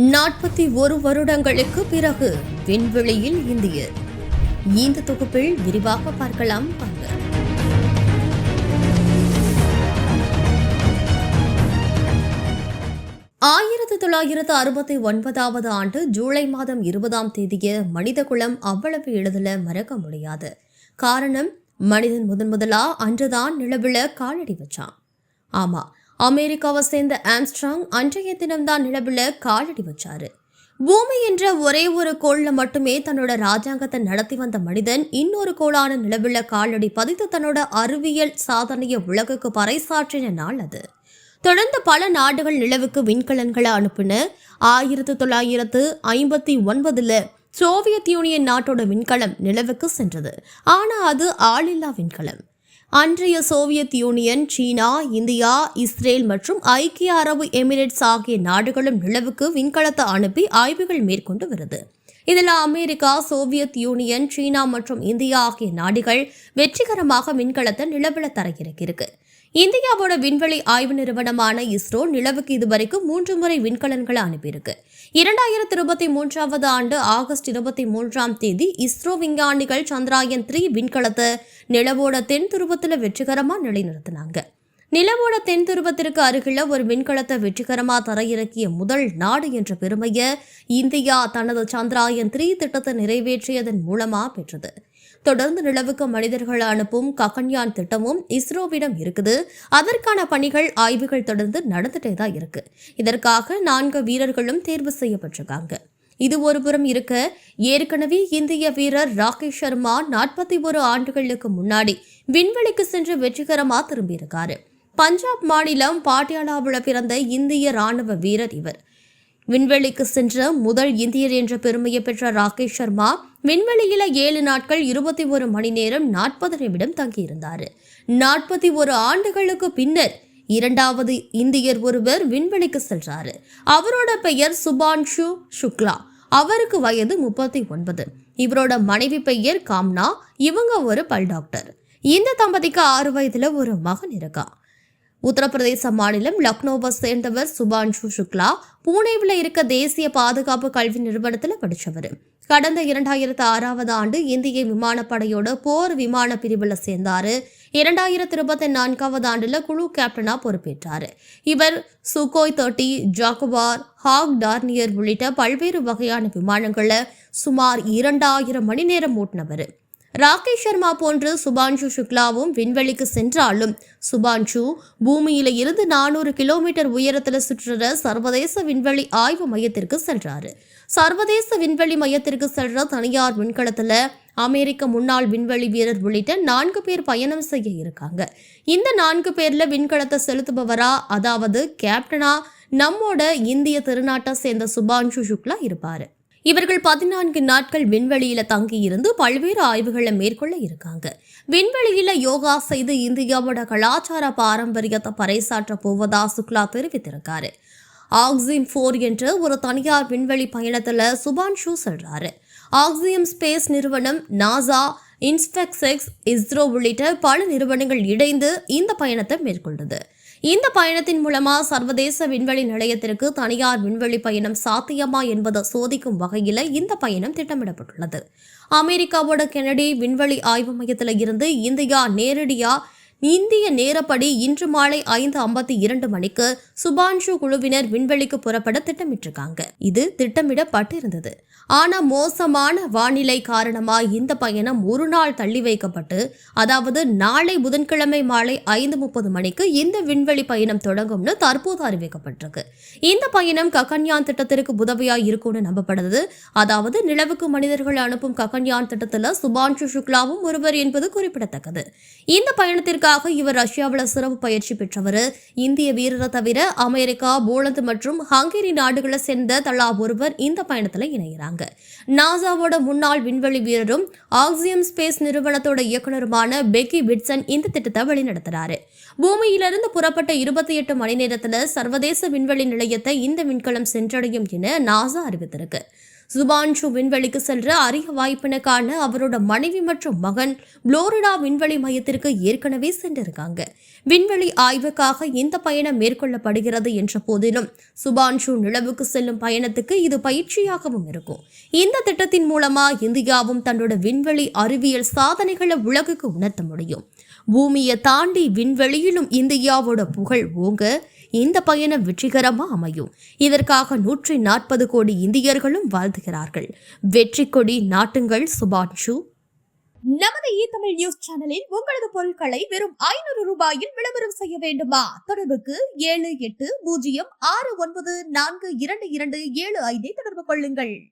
நாற்பத்தி ஒரு வருடங்களுக்கு பிறகு விண்வெளியில் இந்தியர் இந்த தொகுப்பில் விரிவாக பார்க்கலாம் வாங்க. ஆயிரத்தி தொள்ளாயிரத்து அறுபத்தி ஒன்பதாவது ஆண்டு ஜூலை மாதம் இருபதாம் தேதிய மனிதகுலம் அவ்வளவு எளிதில் மறக்க முடியாது. காரணம் மனிதன் முதன் முதலா அன்றுதான் நிலவில காலடி வச்சான். ஆமா அமெரிக்காவை சேர்ந்த ஆம்ஸ்ட்ராங் அன்றைய தினம்தான் நிலவில் காலடி வச்சாரு. பூமி என்ற ஒரே ஒரு கோளில் மட்டுமே தன்னோட ராஜாங்கத்தை நடத்தி வந்த மனிதன் இன்னொரு கோளான நிலவில் காலடி பதித்து தன்னோட அறிவியல் சாதனையை உலகுக்கு பறைசாற்றின நாள் அது. தொடர்ந்து பல நாடுகள் நிலவுக்கு விண்கலன்களை அனுப்பின ஆயிரத்து தொள்ளாயிரத்து ஐம்பத்தி ஒன்பதில் சோவியத் யூனியன் நாட்டோட விண்கலம் நிலவுக்கு சென்றது. ஆனால் அது ஆளில்லா விண்கலம். அன்றைய சோவியத் யூனியன் சீனா இந்தியா இஸ்ரேல் மற்றும் ஐக்கிய அரபு எமிரேட்ஸ் ஆகிய நாடுகளும் நிலவுக்கு விண்கலத்தை அனுப்பி ஆய்வுகள் மேற்கொண்டு வருது இதில் அமெரிக்கா சோவியத் யூனியன் சீனா மற்றும் இந்தியா ஆகிய நாடுகள் வெற்றிகரமாக விண்கலத்தை நிலவில் தரையிறக்கியிருக்கு இந்தியாவோட விண்வெளி ஆய்வு நிறுவனமான இஸ்ரோ நிலவுக்கு இதுவரைக்கும் மூன்று முறை விண்கலன்களை அனுப்பியிருக்கு. இரண்டாயிரத்தி இருபத்தி மூன்றாவது ஆண்டு ஆகஸ்ட் இருபத்தி மூன்றாம் தேதி இஸ்ரோ விஞ்ஞானிகள் சந்திராயன் த்ரீ விண்கலத்தை நிலவோட தென் துருவத்தில் வெற்றிகரமாக நிலைநிறுத்தினாங்க. நிலவோட தென் துருவத்திற்கு அருகில் ஒரு விண்கலத்தை வெற்றிகரமாக தரையிறக்கிய முதல் நாடு என்ற பெருமையை இந்தியா தனது சந்திராயன் த்ரீ திட்டத்தை நிறைவேற்றியதன் மூலமாக பெற்றது. தொடர்ந்து நிலவுக்கு மனிதர்கள் அனுப்பும் ககன்யான் திட்டமும் இஸ்ரோவிடம் இருக்குது. அதற்கான பணிகள் ஆய்வுகள் தொடர்ந்து நடந்துட்டே தான் இருக்கு. இதற்காக நான்கு வீரர்களும் தேர்வு செய்யப்பட்டிருக்காங்க. இது ஒருபுறம் இருக்க ஏற்கனவே இந்திய வீரர் ராகேஷ் சர்மா நாற்பத்தி ஒரு ஆண்டுகளுக்கு முன்னாடி விண்வெளிக்கு சென்று வெற்றிகரமா திரும்பியிருக்காரு. பஞ்சாப் மாநிலம் பாட்டியாலாவில் பிறந்த இந்திய ராணுவ வீரர் இவர். விண்வெளிக்கு சென்ற முதல் இந்தியர் என்ற பெருமையை பெற்ற ராகேஷ் சர்மா விண்வெளியில ஏழு நாட்கள் இருபத்தி ஒரு மணி நேரம் நாற்பது நிமிடம் தங்கியிருந்தார். நாற்பத்தி ஒரு ஆண்டுகளுக்கு பின்னர் இரண்டாவது இந்தியர் ஒருவர் விண்வெளிக்கு சென்றாரு அவரோட பெயர் சுபான்ஷு சுக்லா. அவருக்கு வயது முப்பத்தி ஒன்பது. இவரோட மனைவி பெயர் காம்னா. இவங்க ஒரு பல் டாக்டர். இந்த தம்பதிக்கு ஆறு வயதுல ஒரு மகன் இருக்கான் உத்தரப்பிரதேச மாநிலம் லக்னோவை சேர்ந்தவர் சுபான்ஷு சுக்லா பூனேவில் இருக்க தேசிய பாதுகாப்பு கல்வி நிறுவனத்தில் படித்தவர் கடந்த இரண்டாயிரத்து ஆறாவது ஆண்டு இந்திய விமானப்படையோட போர் விமான பிரிவில் சேர்ந்தார். இரண்டாயிரத்தி இருபத்தி நான்காவது ஆண்டில் குழு கேப்டனா பொறுப்பேற்றார். இவர் Sukhoi thirty Jaguar Hawk Dornier உள்ளிட்ட பல்வேறு வகையான விமானங்களை சுமார் இரண்டாயிரம் மணி நேரம் ஓட்டினவர். ராகேஷ் சர்மா போன்று சுபான்ஷு சுக்லாவும் விண்வெளிக்கு சென்றாலும் சுபான்ஷு பூமியில இருந்து நானூறு கிலோமீட்டர் உயரத்தில் சுற்றுற சர்வதேச விண்வெளி ஆய்வு மையத்திற்கு சென்றாரு. சர்வதேச விண்வெளி மையத்திற்கு சென்ற தனியார் விண்கலத்துல அமெரிக்க முன்னாள் விண்வெளி வீரர் உள்ளிட்ட நான்கு பேர் பயணம் செய்ய இருக்காங்க. இந்த நான்கு பேர்ல விண்கலத்தை செலுத்துபவரா அதாவது கேப்டனா நம்மோட இந்திய திருநாட்டை சேர்ந்த சுபான்ஷு சுக்லா இருப்பாரு. இவர்கள் பதினான்கு நாட்கள் விண்வெளியில தங்கி இருந்து பல்வேறு ஆய்வுகளை மேற்கொள்ள இருக்காங்க. விண்வெளியில யோகா செய்து இந்தியாவோட கலாச்சார பாரம்பரியத்தை பறைசாற்ற போவதா சுக்லா தெரிவித்திருக்காரு. ஆக்சிம் ஃபோர் என்ற ஒரு தனியார் விண்வெளி பயணத்துல சுபான்ஷு சொல்றாரு. ஆக்சியம் ஸ்பேஸ் நிறுவனம் நாசா இன்ஸ்பெக்செக்ஸ் இஸ்ரோ உள்ளிட்ட பல நிறுவனங்கள் இணைந்து இந்த பயணத்தை மேற்கொண்டது. இந்த பயணத்தின் மூலமா சர்வதேச விண்வெளி நிலையத்திற்கு தனியார் விண்வெளி பயணம் சாத்தியமா என்பதை சோதிக்கும் வகையில் இந்த பயணம் திட்டமிடப்பட்டுள்ளது. அமெரிக்காவோட கெனடி விண்வெளி ஆய்வு மையத்தில் இருந்து இந்தியா நேரடியாக இந்திய நேரப்படி இன்று மாலை ஐந்து ஐம்பத்தி இரண்டு மணிக்கு சுபான்ஷு குழுவினர் விண்வெளிக்கு புறப்பட திட்டமிட்டிருக்காங்க. இது திட்டமிடப்பட்டிருந்தது. ஆனா மோசமான வானிலை காரணமா இந்த பயணம் ஒரு நாள் தள்ளி வைக்கப்பட்டு அதாவது நாளை புதன்கிழமை மாலை ஐந்து முப்பது மணிக்கு இந்த விண்வெளி பயணம் தொடங்கும்னு தற்போது அறிவிக்கப்பட்டிருக்கு. இந்த பயணம் ககன்யான் திட்டத்திற்கு உதவியா இருக்கும்னு நம்பப்படுது. அதாவது நிலவுக்கு மனிதர்கள் அனுப்பும் ககன்யான் திட்டத்துல சுபான்ஷு சுக்லாவும் ஒருவர் என்பது குறிப்பிடத்தக்கது. இந்த பயணத்திற்கு பயணத்திற்காக இவர் ரஷ்யாவில் சிறப்பு பயிற்சி பெற்றவர். இந்திய வீரரை தவிர அமெரிக்கா போலந்து மற்றும் ஹங்கேரி நாடுகளை சேர்ந்த தலா ஒருவர் இந்த பயணத்தில் இணைகிறாங்க. நாசாவோட முன்னாள் விண்வெளி வீரரும் ஆக்சியம் ஸ்பேஸ் நிறுவனத்தோட இயக்குனருமான பெக்கி விட்சன் இந்த திட்டத்தை வழிநடத்துறாரு. பூமியிலிருந்து புறப்பட்ட இருபத்தி எட்டு மணி நேரத்தில் சர்வதேச விண்வெளி நிலையத்தை இந்த விண்கலம் சென்றடையும் என நாசா அறிவித்திருக்கு. சுபான்ஷு விண்வெளிக்கு சென்ற அரிய வாய்ப்பினை காண அவரோட மனைவி மற்றும் மகன் புளோரிடா விண்வெளி மையத்திற்கு ஏற்கனவே சென்றிருக்காங்க. விண்வெளி ஆய்வுக்காக இந்த பயணம் மேற்கொள்ளப்படுகிறது என்ற போதிலும் சுபான்ஷு நிலவுக்கு செல்லும் பயணத்துக்கு இது பயிற்சியாகவும் இருக்கும். இந்த திட்டத்தின் மூலமா இந்தியாவும் தன்னோட விண்வெளி அறிவியல் சாதனைகளை உலகுக்கு உணர்த்த முடியும். பூமியை தாண்டி விண்வெளியிலும் இந்தியாவோட புகழ் ஓங்க இந்த பயணம் வெற்றிகரமாக அமையும். இதற்காக நூற்றி நாற்பது கோடி இந்தியர்களும் வாழ்த்துகிறார்கள். வெற்றி கொடி நாட்டுங்கள் சுபான்ஷு. நமது இ தமிழ் நியூஸ் சேனலில் உங்களது பொருட்களை வெறும் ஐநூறு ரூபாயில் விளம்பரம் செய்ய வேண்டுமா? தொடர்புக்கு ஏழு எட்டு பூஜ்ஜியம் ஆறு ஒன்பது நான்கு இரண்டு இரண்டு ஏழு ஐந்தை தொடர்பு கொள்ளுங்கள்.